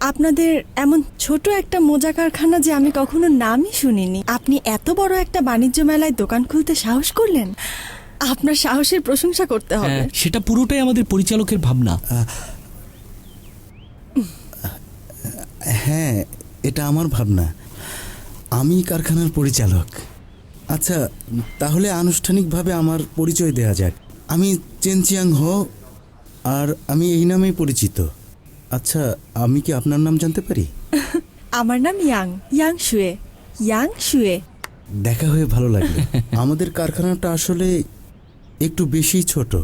আপনাদের এমন ছোট একটা মোজা কারখানা যে আমি কখনো নামই শুনিনি। আপনি এত বড় একটা বাণিজ্য মেলায় দোকান খুলতে সাহস করলেন? আপনার সাহসের প্রশংসা করতে হবে। হ্যাঁ সেটা পুরোটাই আমাদের পরিচালকের ভাবনা। হ্যাঁ এটা আমার ভাবনা। আমি কারখানার পরিচালক। আচ্ছা তাহলে আনুষ্ঠানিকভাবে আমার পরিচয় দেয়া যাক। আমি চেনচিয়াং হ আর আমি এই নামেই পরিচিত। আচ্ছা আমি কি আপনার নাম জানতে পারি? আমার নাম ইয়াং ইয়াং শুয়ে ইয়াং শুয়ে। দেখা হয়ে ভালো লাগল। আমাদের কারখানাটা আসলে একটু বেশি ছোট।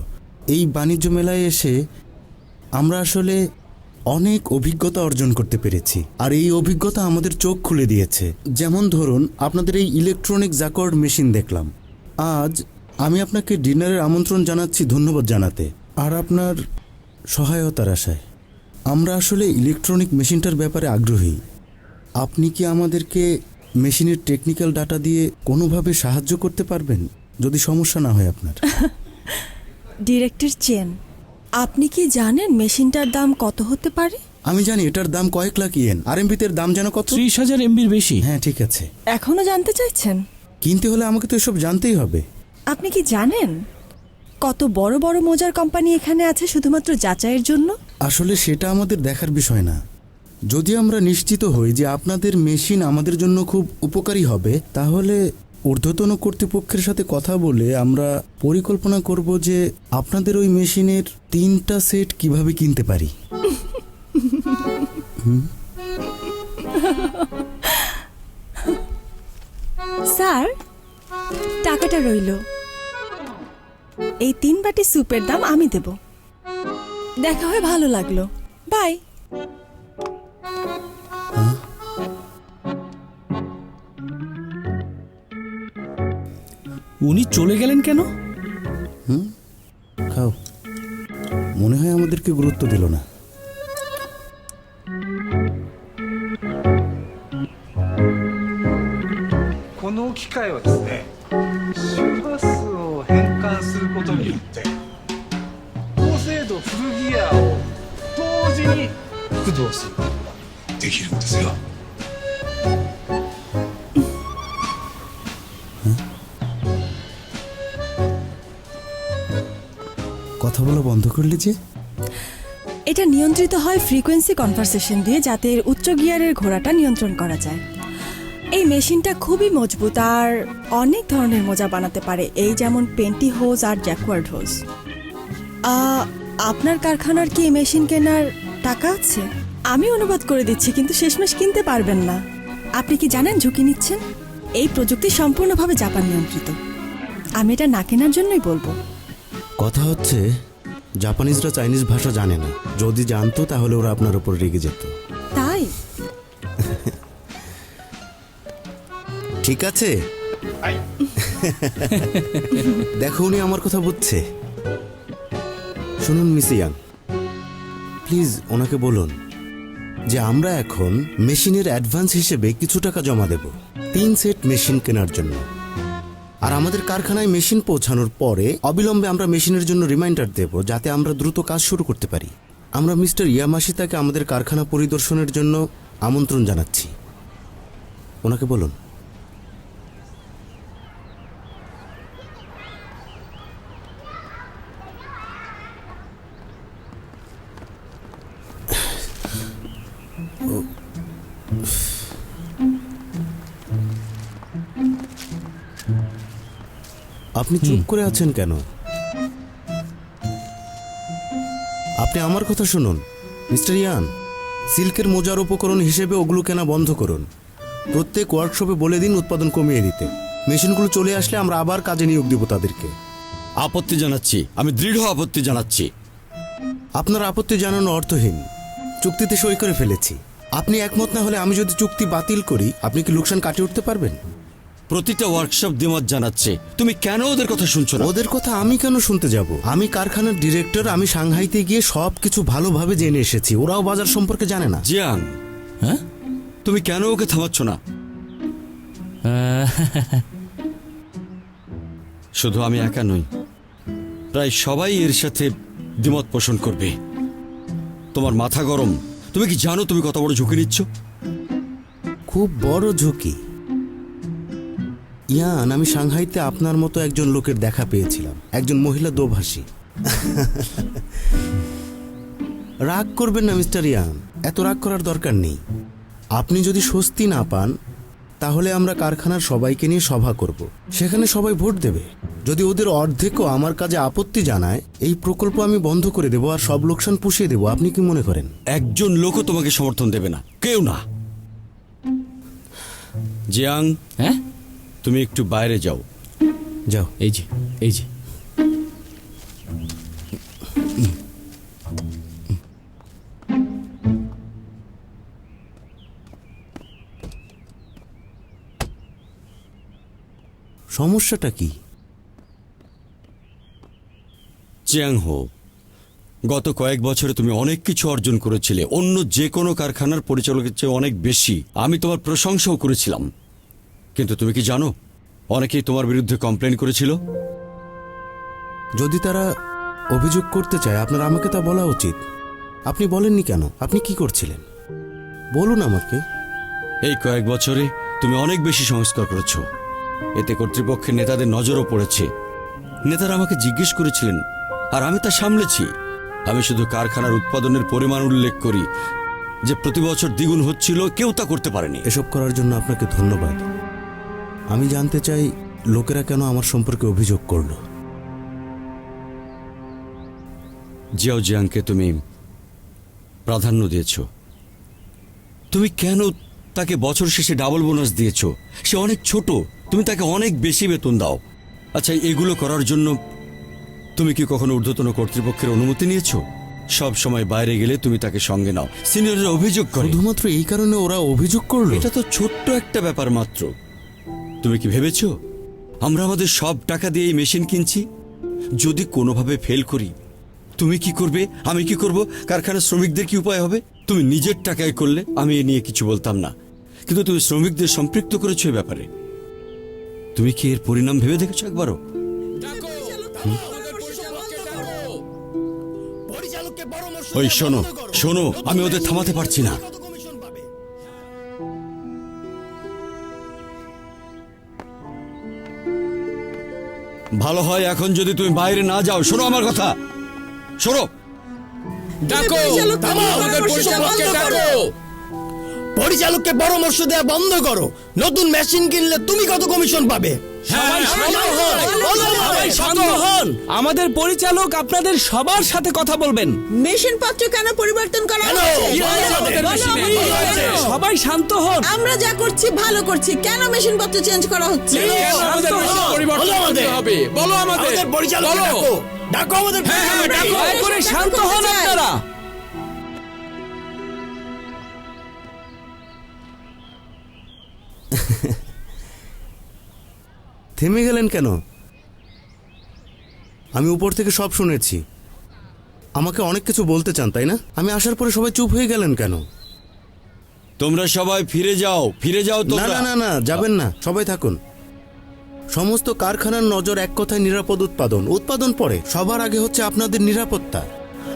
এই বাণিজ্য মেলায় এসে আমরা আসলে অনেক অভিজ্ঞতা অর্জন করতে পেরেছি। আর এই অভিজ্ঞতা আমাদের চোখ খুলে দিয়েছে। যেমন ধরুন আপনাদের এই ইলেকট্রনিক জাকর্ড মেশিন দেখলাম। আজ আমি আপনাকে ডিনারের আমন্ত্রণ জানাচ্ছি ধন্যবাদ জানাতে। আর আপনার সহায়তার আশায়। আমরা আসলে ইলেকট্রনিক মেশিনটার ব্যাপারে আগ্রহী। আপনি কি আমাদেরকে মেশিনের টেকনিক্যাল ডাটা দিয়ে কোনোভাবে সাহায্য করতে পারবেন? যদি সমস্যা না হয় আপনার। ডিরেক্টর চেন আপনি কি জানেন মেশিনটার দাম কত হতে পারে? আমি জানি এটার দাম কয়েক লাখ ইয়েন। আর এমবিতের দাম যেন কত? ত্রিশ হাজার এমবির বেশি। হ্যাঁ ঠিক আছে। এখনও জানতে চাইছেন? কিনতে হলে আমাকে তো এসব জানতেই হবে। আপনি কি জানেন কত বড় বড় মোজার কোম্পানি এখানে আছে শুধুমাত্র যাচাইয়ের জন্য? আসলে সেটা আমাদের দেখার বিষয় না। যদি আমরা নিশ্চিত হই যে আপনাদের মেশিন আমাদের জন্য খুব উপকারী হবে তাহলে ঊর্ধ্বতন কর্তৃপক্ষের সাথে কথা বলে আমরা পরিকল্পনা করব যে আপনাদের ওই মেশিনের তিনটা সেট কীভাবে কিনতে পারি। স্যার টাকাটা রইল। এই তিন বাটি স্যুপের দাম আমি দেব দেখা হয়ে ভালো লাগলো বাই উনি চলে গেলেন কেন খাও মনে হয় আমাদেরকে গুরুত্ব দিল না この機械はですね できるんですよ কথা বলা বন্ধ করলে যে এটা নিয়ন্ত্রিত হয় ফ্রিকোয়েন্সি কনভারসেশন দিয়ে যাতে এর উচ্চ গিয়ারের ঘোড়াটা নিয়ন্ত্রণ করা যায় এই মেশিনটা খুবই মজবুত আর অনেক ধরনের মোজা বানাতে পারে এই যেমন পেন্টি হোজ আর জ্যাকওয়ার্ড হোজ আপনার কারখানার কি এই মেশিন কেনার টাকা আছে আমি অনুবাদ করে দিচ্ছি কিন্তু শেষমেশ কিনতে পারবেন না। আপনি কি জানেন ঝুঁকি নিচ্ছেন? এই প্রযুক্তি সম্পূর্ণভাবে জাপান নিয়ন্ত্রিত। আমি এটা না কেনার জন্যই বলব। কথা হচ্ছে জাপানিজরা চাইনিজ ভাষা জানে না। যদি জানতো তাহলে ওরা আপনার উপর রেগে যেত। তাই? ঠিক আছে। দেখো উনি আমার কথা বুঝছে। শুনুন মিস ইয়াং প্লিজ ওনাকে বলুন। যে আমরা এখন মেশিনের অ্যাডভান্স হিসেবে কিছু টাকা জমা দেব, তিন সেট মেশিন কেনার জন্য। আর আমাদের কারখানায় মেশিন পৌঁছানোর পরে অবিলম্বে আমরা মেশিনের জন্য রিমাইন্ডার দেব, যাতে আমরা দ্রুত কাজ শুরু করতে পারি। আমরা মিস্টার ইয়ামাশিতাকে আমাদের কারখানা পরিদর্শনের জন্য আমন্ত্রণ জানাচ্ছি। ওনাকে বলুন। আপনি চুপ করে আছেন কেন? আপনি আমার কথা শুনুন। মিস্টার ইয়ান সিল্কের মোজার উপকরণ হিসেবে ওগুলো কেনা বন্ধ করুন। প্রত্যেক ওয়ার্কশপে বলে দিন উৎপাদন কমিয়ে দিতে মেশিনগুলো চলে আসলে আমরা আবার কাজে নিয়োগ দিব তাদেরকে। আপত্তি জানাচ্ছি। আমি দৃঢ় আপত্তি জানাচ্ছি। আপনার আপত্তি জানানো অর্থহীন। চুক্তিতে সই করে ফেলেছি। আপনি একমত না হলে আমি যদি চুক্তি বাতিল করি আপনি কি লোকসান কাটিয়ে উঠতে পারবেন? প্রতিটা ওয়ার্কশপ দ্বিমত জানাচ্ছে। তুমি কেন ওদের কথা শুনছো না? ওদের কথা আমি কেন শুনতে যাব? আমি কারখানার ডিরেক্টর আমি সাংহাইতে গিয়ে সব কিছু ভালোভাবে জেনে এসেছি। ওরাও বাজার সম্পর্কে জানে না। জিয়াং হ্যাঁ? তুমি কেন ওকে থামাচ্ছ না? শুধু আমি একা নই। প্রায় সবাই এর সাথে দ্বিমত পোষণ করবে। তোমার মাথা গরম। তুমি কি জানো তুমি কত বড় ঝুঁকি নিচ্ছ? খুব বড় ঝুঁকি। ইয়ান আমি সাংহাইতে আপনার মতো একজন লোকের দেখা পেয়েছিলাম। একজন মহিলা দোভাষী। রাগ করবেন না মিস্টার ইয়ান। এত রাগ করার দরকার নেই। আপনি যদি স্বস্তি না পান তাহলে আমরা কারখানার সবাইকে নিয়ে সভা করব। সেখানে সবাই ভোট দেবে। যদি ওদের অর্ধেকও আমার কাজে আপত্তি জানায় এই প্রকল্প আমি বন্ধ করে দেবো আর সব লোকসান পুষিয়ে দেবো। আপনি কি মনে করেন? একজন লোকও তোমাকে সমর্থন দেবে না। কেউ না। জিয়াং হ্যাঁ? তুমি একটু বাইরে যাও। যাও। এই যে এই যে। সমস্যাটা কি? চিয়াং হো গত কয়েক বছরে তুমি অনেক কিছু অর্জন করেছিলে। অন্য যে কোনো কারখানার পরিচালকের চেয়ে অনেক বেশি। আমি তোমার প্রশংসাও করেছিলাম। কিন্তু তুমি কি জানো? অনেকেই তোমার বিরুদ্ধে কমপ্লেন করেছিল। যদি তারা অভিযোগ করতে চায় আপনার আমাকে তা বলা উচিত। আপনি বলেননি কেন? আপনি কি করছিলেন? বলুন আমাকে। এই কয়েক বছরে তুমি অনেক বেশি সংস্কার করেছ। এতে কর্তৃপক্ষের নেতাদের নজরও পড়েছে। নেতারা আমাকে জিজ্ঞেস করেছিলেন আর আমি তা সামলেছি। আমি শুধু কারখানার উৎপাদনের পরিমাণ উল্লেখ করি যে প্রতি বছর দ্বিগুণ হচ্ছিল কেউ তা করতে পারেনি। এসব করার জন্য আপনাকে ধন্যবাদ। আমি জানতে চাই লোকেরা কেন আমার সম্পর্কে অভিযোগ করল? জিয়াও জিয়াংকে তুমি প্রাধান্য দিয়েছ। তুমি কেন তাকে বছর শেষে ডাবল বোনাস দিয়েছ? সে অনেক ছোট তুমি তাকে অনেক বেশি বেতন দাও। আচ্ছা এগুলো করার জন্য তুমি কি কখনো ঊর্ধ্বতন কর্তৃপক্ষের অনুমতি নিয়েছো? সব সময় বাইরে গেলে তুমি তাকে সঙ্গে নাও। সিনিয়ররা অভিযোগ করে। শুধুমাত্র এই কারণে ওরা অভিযোগ করল? এটা তো ছোট্ট একটা ব্যাপার মাত্র। তুমি কি ভেবেছ? আমরা আমাদের সব টাকা দিয়ে এই মেশিন কিনছি। যদি কোনোভাবে ফেল করি তুমি কি করবে? আমি কি করব? কারখানার শ্রমিকদের কি উপায় হবে? তুমি নিজের টাকায় করলে আমি এ নিয়ে কিছু বলতাম না। কিন্তু তুমি শ্রমিকদের সম্পৃক্ত করেছ এই ব্যাপারে। তুমি কি এর পরিণাম ভেবে দেখেছ একবারও? ওই শোনো শোনো আমি ওদের থামাতে পারছি না। ভালো হয় এখন যদি তুমি বাইরে না যাও। শোনো আমার কথা। শোনো। ডাকো। ডাকো। পরিচালককে পরামর্শ দেওয়া বন্ধ করো। নতুন মেশিন কিনলে তুমি কত কমিশন পাবে? সবাই শান্ত হন সবাই শান্ত হন আমাদের পরিচালক আপনাদের সবার সাথে কথা বলবেন। মেশিন পত্র কেন পরিবর্তন করা। সবাই শান্ত হন। আমরা যা করছি ভালো করছি। কেন মেশিন পত্র চেঞ্জ করা হচ্ছে? বলো। ডাকো। ডাকো আমাদের হ্যাঁ হ্যাঁ ডাকো। করে শান্ত হন আপনারা। থেমে গেলেন কেন? আমি উপর থেকে সব শুনেছি। আমাকে অনেক কিছু বলতে চান তাই না? আমি আসার পরে সবাই চুপ হয়ে গেলেন কেন? তোমরা সবাই ফিরে যাও ফিরে যাও না না না না যাবেন না সবাই থাকুন। সমস্ত কারখানার নজর এক কথায় নিরাপদ উৎপাদন। উৎপাদন পরে সবার আগে হচ্ছে আপনাদের নিরাপত্তা।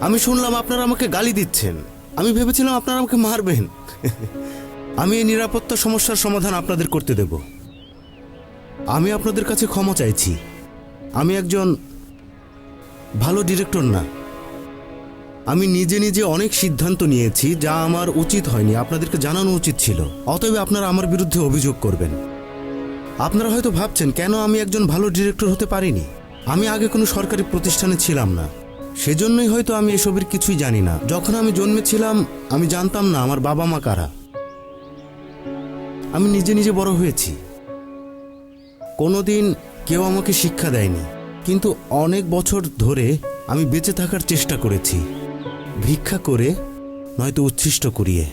আমি শুনলাম আপনারা আমাকে গালি দিচ্ছেন। আমি ভেবেছিলাম আপনারা আমাকে মারবেন। আমি এই নিরাপত্তা সমস্যার সমাধান আপনাদের করতে দেব। আমি আপনাদের কাছে ক্ষমা চাইছি। আমি একজন ভালো ডিরেক্টর না। আমি নিজে নিজে অনেক সিদ্ধান্ত নিয়েছি যা আমার উচিত হয়নি, আপনাদেরকে জানানো উচিত ছিল। অতএব আপনারা আমার বিরুদ্ধে অভিযোগ করবেন। আপনারা হয়তো ভাবছেন, কেন আমি একজন ভালো ডিরেক্টর হতে পারিনি? আমি আগে কোনো সরকারি প্রতিষ্ঠানে ছিলাম না। সেজন্যই হয়তো আমি এসবের কিছুই জানি না। যখন আমি জন্মেছিলাম, আমি জানতাম না আমার বাবা মা কারা। আমি নিজে নিজে বড় হয়েছি। কোনোদিন কেউ আমাকে শিক্ষা দেয়নি। কিন্তু অনেক বছর ধরে আমি বেঁচে থাকার চেষ্টা করেছি। ভিক্ষা করে নয়তো উচ্ছিষ্ট করিয়ে।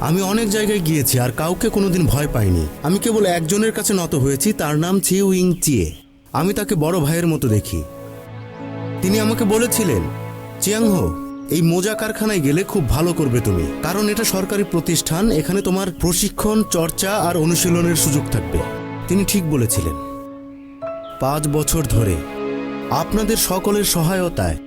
আমি অনেক জায়গায় গিয়েছি, আর কাউকে কোনোদিন ভয় পাইনি। আমি কেবল একজনের কাছে নত হয়েছি, তার নাম চিউ ইং চিয়ে। আমি তাকে বড় ভাইয়ের মতো দেখি। তিনি আমাকে বলেছিলেন, চিয়াংহো, এই মোজা কারখানায় গেলে খুব ভালো করবে তুমি। কারণ এটা সরকারি প্রতিষ্ঠান, এখানে তোমার প্রশিক্ষণ, চর্চা আর অনুশীলনের সুযোগ থাকবে। তিনি ঠিক বলেছিলেন, পাঁচ বছর ধরে আপনাদের সকলের সহায়তায়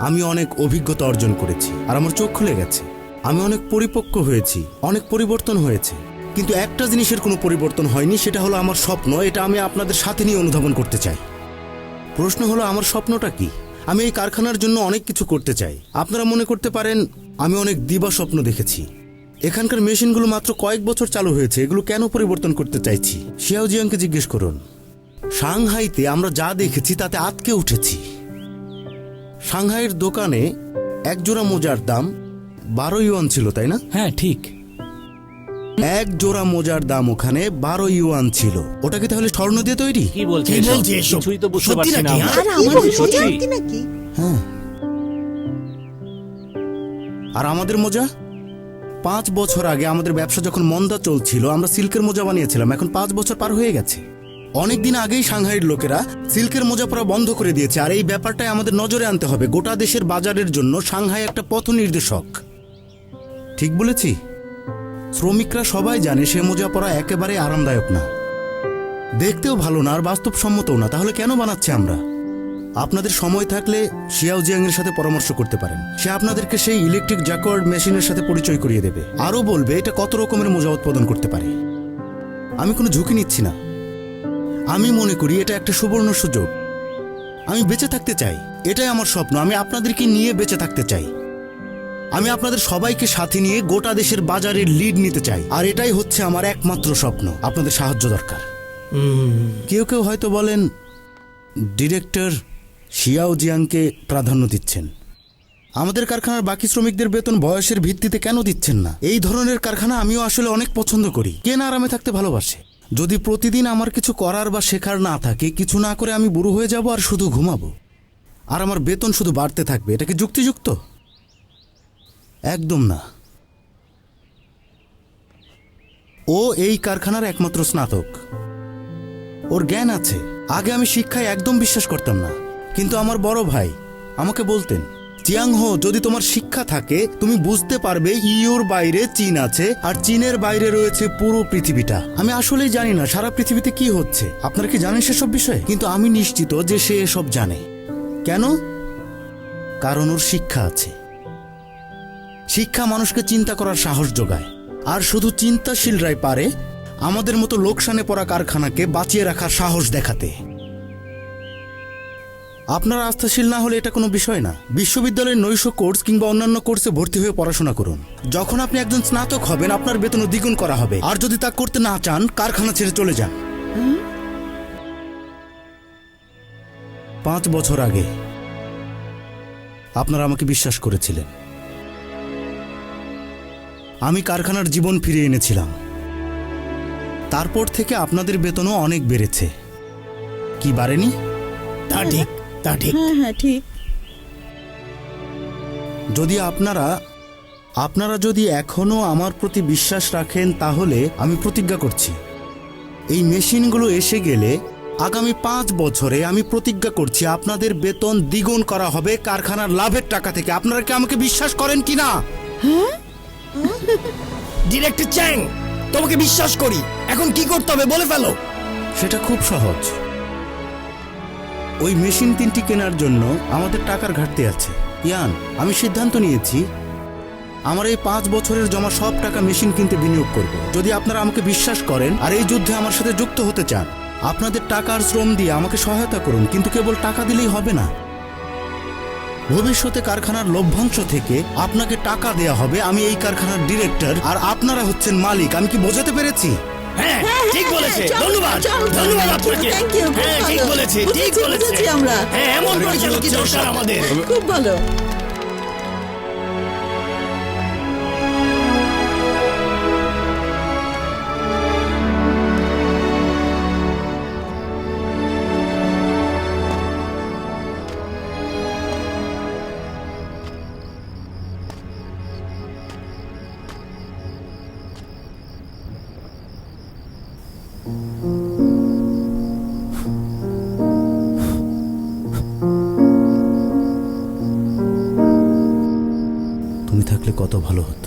আমি অনেক অভিজ্ঞতা অর্জন করেছি আর আমার চোখ খুলে গেছে। আমি অনেক পরিপক্ক হয়েছি, অনেক পরিবর্তন হয়েছে। কিন্তু একটা জিনিসের কোনো পরিবর্তন হয়নি, সেটা হলো আমার স্বপ্ন, এটা আমি আপনাদের সাথে নিয়ে অনুধাবন করতে চাই। প্রশ্ন হলো, আমার স্বপ্নটা কি? আমি এই কারখানার জন্য অনেক কিছু করতে চাই। আপনারা মনে করতে পারেন, আমি অনেক দিবা স্বপ্ন দেখেছি। এখানকার মেশিনগুলো মাত্র কয়েক বছর চালু হয়েছে এগুলো কেন পরিবর্তন করতে চাইছি? শিয়াও জিয়াংকে জিজ্ঞেস করুন। সাংহাইতে আমরা যা দেখেছি তাতে আতকে উঠেছি। সাংহাইয়ের দোকানে এক জোড়া মোজার দাম বারো ইউয়ান ছিল তাই না? হ্যাঁ ঠিক। এক জোড়া মোজার দাম ওখানে বারো ইউয়ান ছিল। ওটা কি তাহলে স্বর্ণ দিয়ে তৈরি? কি বলছে কি বলছে এসব? কিছুই তো বুঝতে সত্যি পারছি না নাকি, আমরা। আর আমাদের সত্যি? সত্যি। নাকি? হ্যাঁ। আর আমাদের মোজা? পাঁচ বছর আগে আমাদের ব্যবসা যখন মন্দা চলছিল, আমরা সিল্কের মোজা বানিয়েছিলাম। এখন পাঁচ বছর পার হয়ে গেছে। অনেক দিন আগেই সাংহাইয়ের লোকেরা সিল্কের মোজা পরা বন্ধ করে দিয়েছে, আর এই ব্যাপারটাই আমাদের নজরে আনতে হবে। গোটা দেশের বাজারের জন্য সাংহাই একটা পথ নির্দেশক। ঠিক বলেছি? শ্রমিকরা সবাই জানে সে মোজা পরা একেবারে আরামদায়ক না। দেখতেও ভালো না, আর বাস্তবসম্মতও না। তাহলে কেন বানাচ্ছে আমরা? আপনাদের সময় থাকলে শিয়াও জিয়াং এর সাথে পরামর্শ করতে পারেন। সে আপনাদেরকে সেই ইলেকট্রিক জ্যাকওয়ার্ড মেশিনের সাথে পরিচয় করিয়ে দেবে। আরও বলবে এটা কত রকমের মোজা উৎপাদন করতে পারে? আমি কোনো ঝুঁকি নিচ্ছি না। আমি মনে করি এটা একটা সুবর্ণ সুযোগ। আমি বেঁচে থাকতে চাই। এটাই আমার স্বপ্ন। আমি আপনাদেরকে নিয়ে বেঁচে থাকতে চাই। আমি আপনাদের সবাইকে সাথে নিয়ে গোটা দেশের বাজারের লিড নিতে চাই। আর এটাই হচ্ছে আমার একমাত্র স্বপ্ন। আপনাদের সাহায্য দরকার। কেউ কেউ হয়তো বলেন ডিরেক্টর শিয়াও জিয়াংকে প্রাধান্য দিচ্ছেন। আমাদের কারখানার বাকি শ্রমিকদের বেতন বয়সের ভিত্তিতে কেন দিচ্ছেন না? এই ধরনের কারখানা আমিও আসলে অনেক পছন্দ করি। কে না আরামে থাকতে ভালোবাসে? যদি প্রতিদিন আমার কিছু করার বা শেখার না থাকে, কিছু না করে আমি বুড়ো হয়ে যাব আর শুধু ঘুমাবো। আর আমার বেতন শুধু বাড়তে থাকবে, এটা কি যুক্তিযুক্ত? একদম না। ও এই কারখানার একমাত্র স্নাতক। ওর জ্ঞান আছে। আগে আমি শিক্ষায় একদম বিশ্বাস করতাম না। কিন্তু আমার বড় ভাই, আমাকে বলতেন চিয়াং হো যদি তোমার শিক্ষা থাকে, তুমি বুঝতে পারবে ইউর বাইরে চীন আছে আর চীনের বাইরে রয়েছে পুরো পৃথিবীটা। আমি আসলেই জানি না সারা পৃথিবীতে কি হচ্ছে। আপনারা কি জানেন সেসব বিষয়ে? কিন্তু আমি নিশ্চিত যে সে এসব জানে। কেন? কারণ ওর শিক্ষা আছে। শিক্ষা মানুষকে চিন্তা করার সাহস যোগায়। আর শুধু চিন্তাশীলরাই পারে, আমাদের মতো লোকসানে পড়া কারখানাকে বাঁচিয়ে রাখার সাহস দেখাতে। আপনার আস্থাশীল না হলে এটা কোনো বিষয় না। বিশ্ববিদ্যালয়ের নৈশ কোর্স কিংবা অন্যান্য কোর্সে ভর্তি হয়ে পড়াশোনা করুন। যখন আপনি একজন স্নাতক হবেন, আপনার বেতন দ্বিগুণ করা হবে। আর যদি তা করতে না চান, কারখানা ছেড়ে চলে যান। পাঁচ বছর আগে আপনারা আমাকে বিশ্বাস করেছিলেন। আমি কারখানার জীবন ফিরিয়ে এনেছিলাম। তারপর থেকে আপনাদের বেতনও অনেক বেড়েছে। কি বাড়েনি? তা ঠিক। তা ঠিক। হ্যাঁ হ্যাঁ ঠিক। যদি আপনারা আপনারা যদি এখনও আমার প্রতি বিশ্বাস রাখেন তাহলে আমি প্রতিজ্ঞা করছি। এই মেশিনগুলো এসে গেলে আগামী পাঁচ বছরে আমি প্রতিজ্ঞা করছি আপনাদের বেতন দ্বিগুণ করা হবে কারখানার লাভের টাকা থেকে। আপনারা কি আমাকে বিশ্বাস করেন কি না? ডিরেক্টর চ্যাং তোমাকে বিশ্বাস করি। এখন কি করতে হবে বলে ফেলো। সেটা খুব সহজ। ওই মেশিন তিনটি কেনার জন্য আমাদের টাকার ঘাটতি আছে। ইয়ান, আমি সিদ্ধান্ত নিয়েছি, আমার এই পাঁচ বছরের জমা সব টাকা মেশিন কিনতে বিনিয়োগ করব। যদি আপনারা আমাকে বিশ্বাস করেন আর এই যুদ্ধে আমার সাথে যুক্ত হতে চান, আপনাদের টাকার শ্রম দিয়ে আমাকে সহায়তা করুন, কিন্তু কেবল টাকা দিলেই হবে না। ভবিষ্যতে কারখানার লভ্যাংশ থেকে আপনাকে টাকা দেয়া হবে। আমি এই কারখানার ডিরেক্টর আর আপনারা হচ্ছেন মালিক, আমি কি বোঝাতে পেরেছি? হ্যাঁ ঠিক বলেছে। ধন্যবাদ। ধন্যবাদ আপনাকে। হ্যাঁ ঠিক বলেছে ঠিক বলেছে। আমরা। হ্যাঁ এমন পরিচালক দরকার আমাদের। খুব ভালো। ভালো হতো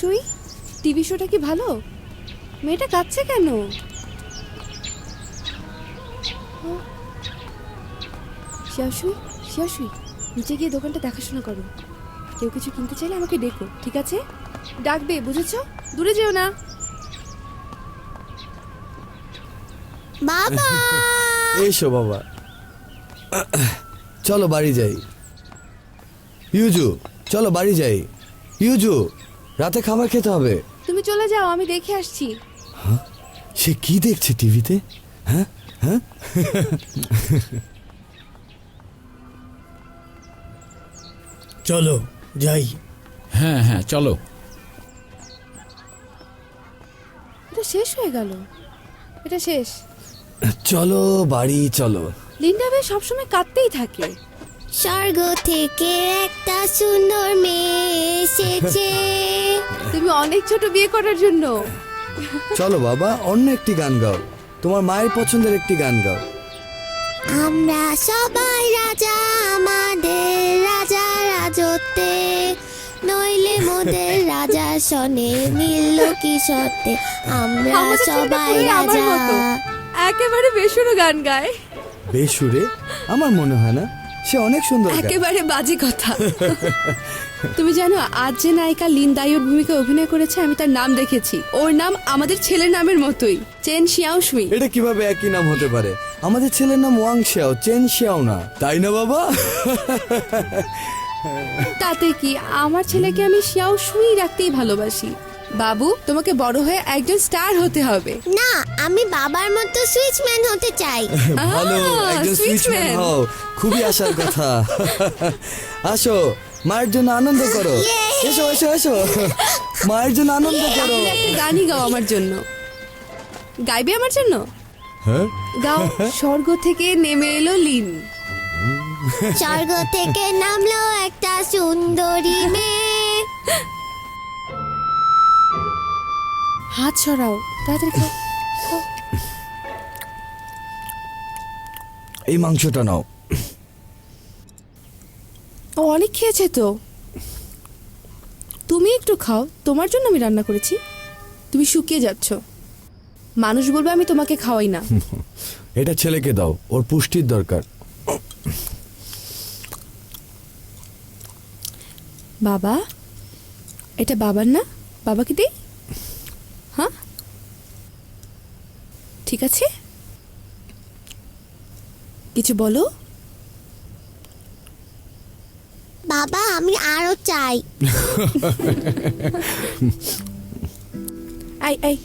শিয়াওসুই টিভি শোটা কি ভালো? মেয়েটা কাঁদছে কেন? শিয়াওসুই শিয়াওসুই নিচে গিয়ে দোকানটা দেখাশোনা করো। কেউ কিছু কিনতে চাইলে আমাকে ডেকো ঠিক আছে? ডাকবে বুঝেছ? দূরে যেও না। বাবা! এসো বাবা। চলো বাড়ি যাই। ইউজু চলো বাড়ি যাই। ইউজু! রাতে খাবার খেতে হবে। তুমি চলে যাও আমি দেখে আসছি। সে কি দেখছে টিভিতে? হ্যাঁ? হ্যাঁ? চলো যাই। হ্যাঁ হ্যাঁ চলো। এটা শেষ হয়ে গেল। এটা শেষ। চলো বাড়ি চলো। লিন্ডা ভাই সবসময় কাঁদতেই থাকে। স্বর্গ থেকে একটা সুন্দর মেয়ে এসেছে। তুমি অনেক ছোট বিয়ে করার জন্য। চলো বাবা অন্য একটি গান গাও। তোমার মায়ের পছন্দের একটি গান গাও। আমরা সবাই রাজা আমাদের রাজা রাজত্বে। নইলে মোদের রাজা শনে নীল কি সত্যে আমরা আমাদের সবাই আমার রাজা। মতো। একেবারে বেসুরো গান গায়। বেসুরে? আমার মনে হয় না। সে অনেক সুন্দর একেবারে বাজে কথা। তুমি জানো আজ যে নায়িকা লিন দাইয়ের ভূমিকা অভিনয় করেছে আমি তার নাম দেখেছি। ওর নাম আমাদের ছেলের নামের মতোই চেন শিয়াও সুই এটা কীভাবে একই নাম হতে পারে? আমাদের ছেলের নাম ওয়াং শেয়াও চেন শিয়াও না। তাই না বাবা? তাতে কি আমার ছেলেকে আমি শিয়াও রাখতেই ভালোবাসি। বাবু তোমাকে বড় হয়ে একজন স্টার হতে হবে। না আমি বাবার মতো সুইচম্যান হতে চাই। ভালো আহ, একজন switchman। সুইচম্যান হও। খুবই আশার কথা। আসো মায়ের জন্য আনন্দ করো। এসো এসো এসো। মায়ের জন্য আনন্দ করো। একটা গানই গাও আমার জন্য। গাইবে আমার জন্য? হ্যাঁ? গাও। স্বর্গ থেকে নেমে এলো লিন। স্বর্গ থেকে নামলো একটা সুন্দরী মেয়ে। হাত সরাও তাড়াতাড়ি খাও। খাও। এই মাংসটা নাও। ও অনেক খেয়েছে তো। তুমি একটু খাও তোমার জন্য আমি রান্না করেছি। তুমি শুকিয়ে যাচ্ছ। মানুষ বলবে আমি তোমাকে খাওয়াই না। এটা ছেলেকে দাও ওর পুষ্টির দরকার। বাবা এটা বাবার না? বাবাকে দিই হ্যাঁ? ঠিক আছে। কিছু বলো। বাবা আমি আরও চাই। আই আই।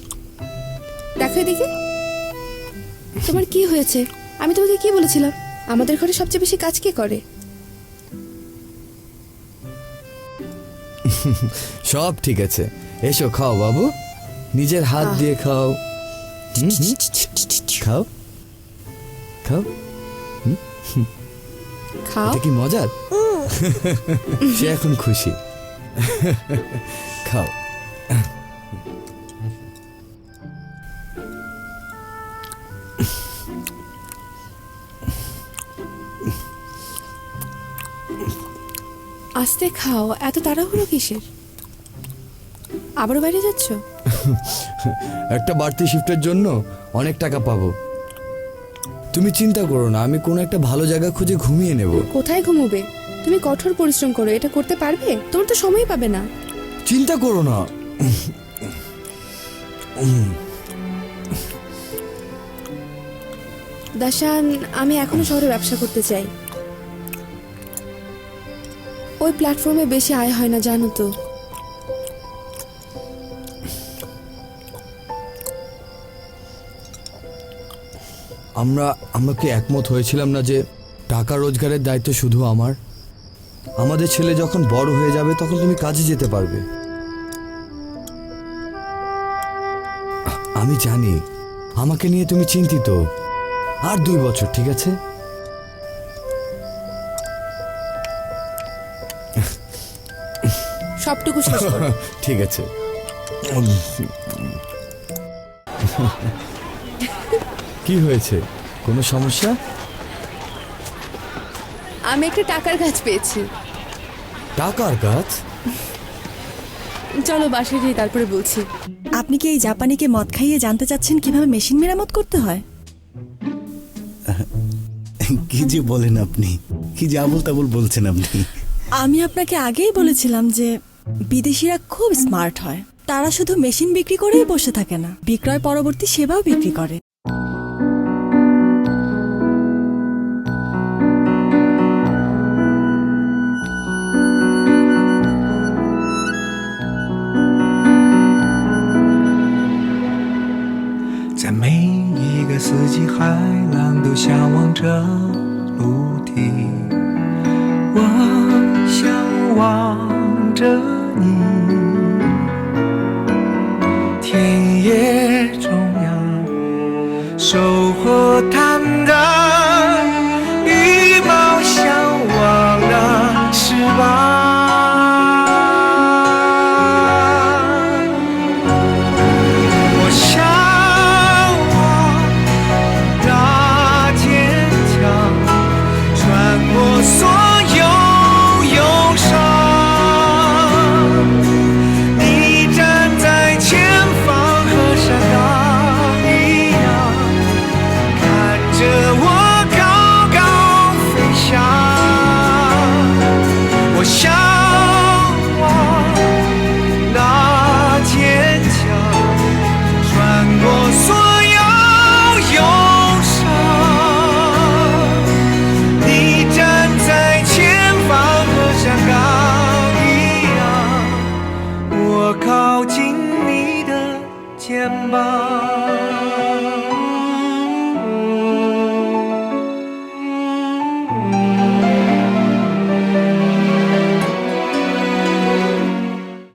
দেখো দেখি তোমার কি হয়েছে? আমি তোমাকে কি বলেছিলাম? আমাদের ঘরে সবচেয়ে বেশি কাজ কে করে? সব ঠিক আছে। এসো খাও বাবু। নিজের হাত দিয়ে খাও। খাও? খাও? খাও। এটা কি মজার? সে এখন খুশি। খাও। আস্তে খাও এত তাড়াহুড়ো কিসের? আবারও বাইরে যাচ্ছ? একটা বাড়তি শিফটের জন্য অনেক টাকা পাবো। তুমি চিন্তা করো না আমি কোনো একটা ভালো জায়গা খুঁজে ঘুমিয়ে নেব। কোথায় ঘুমোবে? তুমি কঠোর পরিশ্রম করো এটা করতে পারবে? তোমার তো সময় পাবে না। চিন্তা করো না। দাশান আমি এখনও শহরে ব্যবসা করতে চাই। ওই প্ল্যাটফর্মে বেশি আয় হয় না জানো তো। আমরা আমরা কি একমত হয়েছিলাম না যে টাকা রোজগারের দায়িত্ব শুধু আমার? আমাদের ছেলে যখন বড় হয়ে যাবে তখন তুমি কাজে যেতে পারবে। আমি জানি আমাকে নিয়ে তুমি চিন্তিত। আর দুই বছর ঠিক আছে? সবটুকু শেষ করো। ঠিক আছে। কি হয়েছে? কোনো সমস্যা? আমি একটা টাকার গাছ পেয়েছি। টাকার গাছ? চলো বাসায় যাই তারপরে বলছি। আপনি কি এই জাপানিকে মদ খাইয়ে জানতে চাচ্ছেন কীভাবে মেশিন মেরামত করতে হয়? কি যে বলেন আপনি। কি যে আবল তাবল বলছেন আপনি। আমি আপনাকে আগেই বলেছিলাম যে বিদেশিরা খুব স্মার্ট হয়। তারা শুধু মেশিন বিক্রি করেই বসে থাকে না বিক্রয় পরবর্তী সেবাও বিক্রি করে। 四季，海浪都向往着陆地。我向往着你，